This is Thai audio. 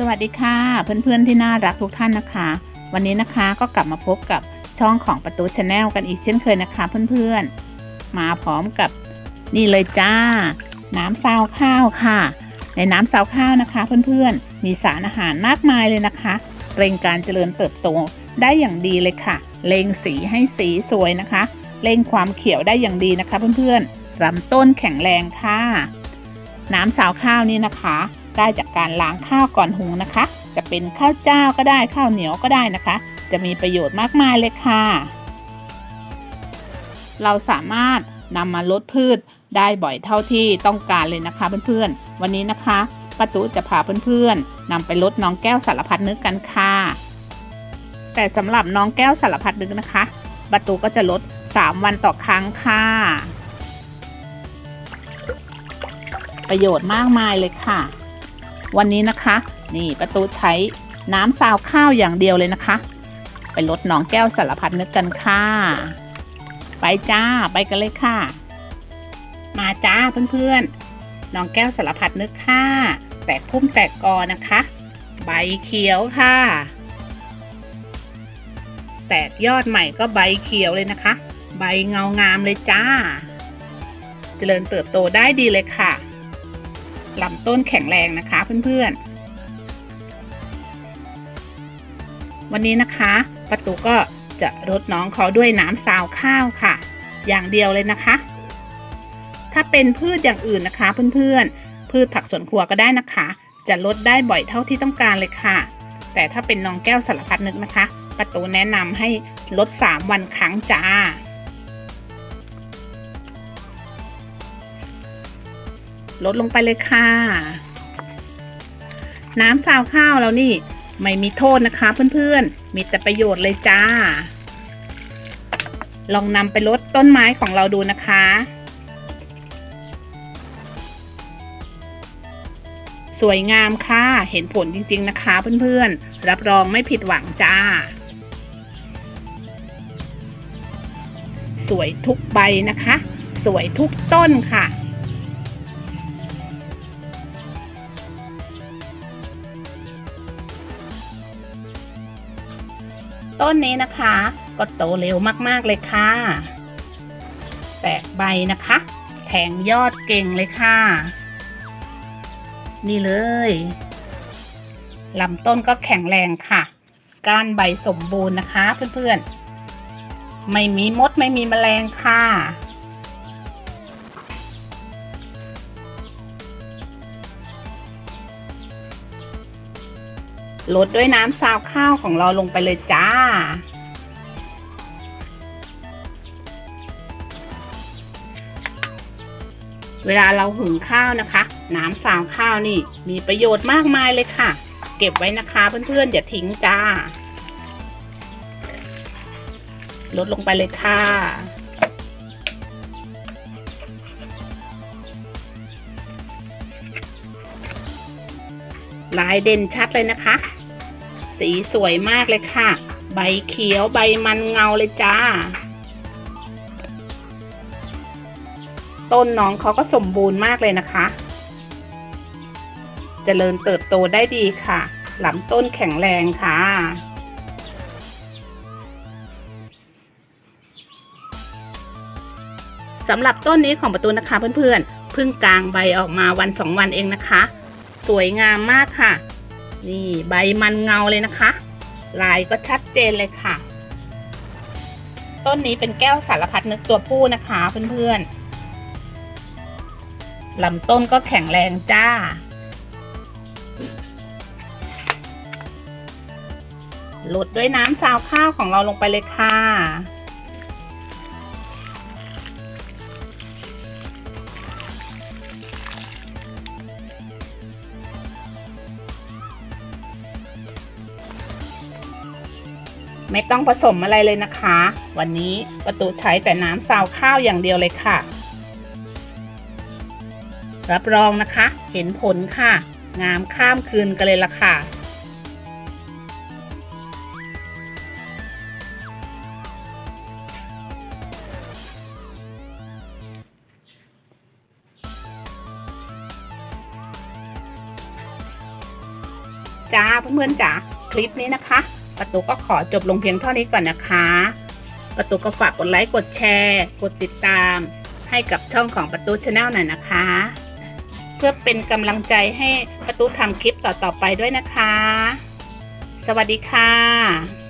สวัสดีค่ะ เพื่อนๆที่น่ารักทุกท่านนะคะ วันนี้นะคะก็กลับมาพบกับช่องของประตูชาแนลกันอีกเช่นเคยนะคะ เพื่อนๆ มาพร้อมกับนี่เลยจ้า น้ำซาวข้าวค่ะ ในน้ำซาวข้าวนะคะ เพื่อนๆมีสารอาหารมากมายเลยนะคะเร่งการเจริญเติบโตได้อย่างดีเลยค่ะเล็งสีให้สีสวยนะคะเร่งความเขียวได้อย่างดีนะคะ เพื่อนๆลำต้นแข็งแรงค่ะ น้ำซาวข้าวนี่นะคะ ได้จากการล้างข้าวก่อนหุงนะคะ จะเป็นข้าวเจ้าก็ได้ข้าวเหนียวก็ได้นะคะ จะมีประโยชน์มากมายเลยค่ะ เราสามารถนำมาลดพืชได้บ่อยเท่าที่ต้องการเลยนะคะเพื่อนๆ วันนี้นะคะป้าตุจะพาเพื่อนๆนำไปลดน้องแก้วสารพัดนึกกันค่ะ แต่สำหรับน้องแก้วสารพัดนึกนะคะป้าตุก็จะลด 3 วันต่อครั้งค่ะ ประโยชน์มากมายเลยค่ะ วันนี้นะคะ นี่ประตูใช้น้ำซาวข้าวอย่างเดียวเลยนะคะ ไปลดน้องแก้วสารพัดนึกกันค่ะ ไปจ้าไปกันเลยค่ะ มาจ้าเพื่อนๆน้องแก้วสารพัดนึกค่ะ แตกพุ่มแตกกอนะคะ ใบเขียวค่ะ แตกยอดใหม่ก็ใบเขียวเลยนะคะ ใบเงางามเลยจ้า เจริญเติบโตได้ดีเลยค่ะ ลำต้นแข็งแรงนะคะเพื่อนๆ วันนี้นะคะประตูก็จะรดน้องเขาด้วยน้ำซาวข้าวค่ะ อย่างเดียวเลยนะคะ ถ้าเป็นพืชอย่างอื่นนะคะเพื่อนๆ พืชผักสวนครัวก็ได้นะคะ จะลดได้บ่อยเท่าที่ต้องการเลยค่ะ แต่ถ้าเป็นน้องแก้วสารพัดนึกนะคะประตูแนะนำให้ลด 3 วันครั้งจ้า ลดลงไปเลยค่ะ น้ำซาวข้าวแล้วนี่ ไม่มีโทษนะคะเพื่อนๆ มีแต่ประโยชน์เลยจ้า ลองนำไปลดต้นไม้ของเราดูนะคะ สวยงามค่ะ เห็นผลจริงๆนะคะเพื่อนๆ รับรองไม่ผิดหวังจ้าสวยทุกใบนะคะ สวยทุกต้นค่ะ ต้นนี้นะคะ ก็โตเร็วมากๆเลยค่ะ แตกใบนะคะ แทงยอดเก่งเลยค่ะ นี่เลยลำต้นก็แข็งแรงค่ะ ก้านใบสมบูรณ์นะคะเพื่อนๆ ไม่มีมดไม่มีแมลงค่ะ ลดด้วยน้ำซาวข้าวของเราลงไปเลยจ้า เวลาเราหุงข้าวนะคะ น้ำซาวข้าวนี่มีประโยชน์มากมายเลยค่ะ เก็บไว้นะคะเพื่อนๆอย่าทิ้งจ้า ลดลงไปเลยค่ะลายเด่นชัดเลยนะคะ สีสวยมากเลยค่ะ ใบเขียวใบมันเงาเลยจ้า ต้นน้องเขาก็สมบูรณ์มากเลยนะคะจเจริญเติบโตได้ดีค่ะลำต้นแข็งแรงค่ะ สำหรับต้นนี้ของประตูนะคะเพื่อนๆเพิ่งกลางใบออกมาวันสองวันเองนะคะ สวยงามมากค่ะ นี่ใบมันเงาเลยนะคะ ลายก็ชัดเจนเลยค่ะ ต้นนี้เป็นแก้วสารพัดนึกตัวผู้นะคะเพื่อนๆลำต้นก็แข็งแรงจ้า ลดด้วยน้ำซาวข้าวของเราลงไปเลยค่ะ ไม่ต้องผสมอะไรเลยนะคะ วันนี้ประตูใช้แต่น้ำซาวข้าวอย่างเดียวเลยค่ะ รับรองนะคะ เห็นผลค่ะ งามข้ามคืนกันเลยล่ะค่ะจ้าเพื่อนๆจ๋าคลิปนี้นะคะ ประตูก็ขอจบลงเพียงเท่านี้ก่อนนะคะ ประตูก็ฝากกดไลค์กดแชร์ กดติดตาม ให้กับช่องของประตูชาแนลหน่อยนะคะ เพื่อเป็นกำลังใจให้ประตูทำคลิปต่อๆไปด้วยนะคะ สวัสดีค่ะ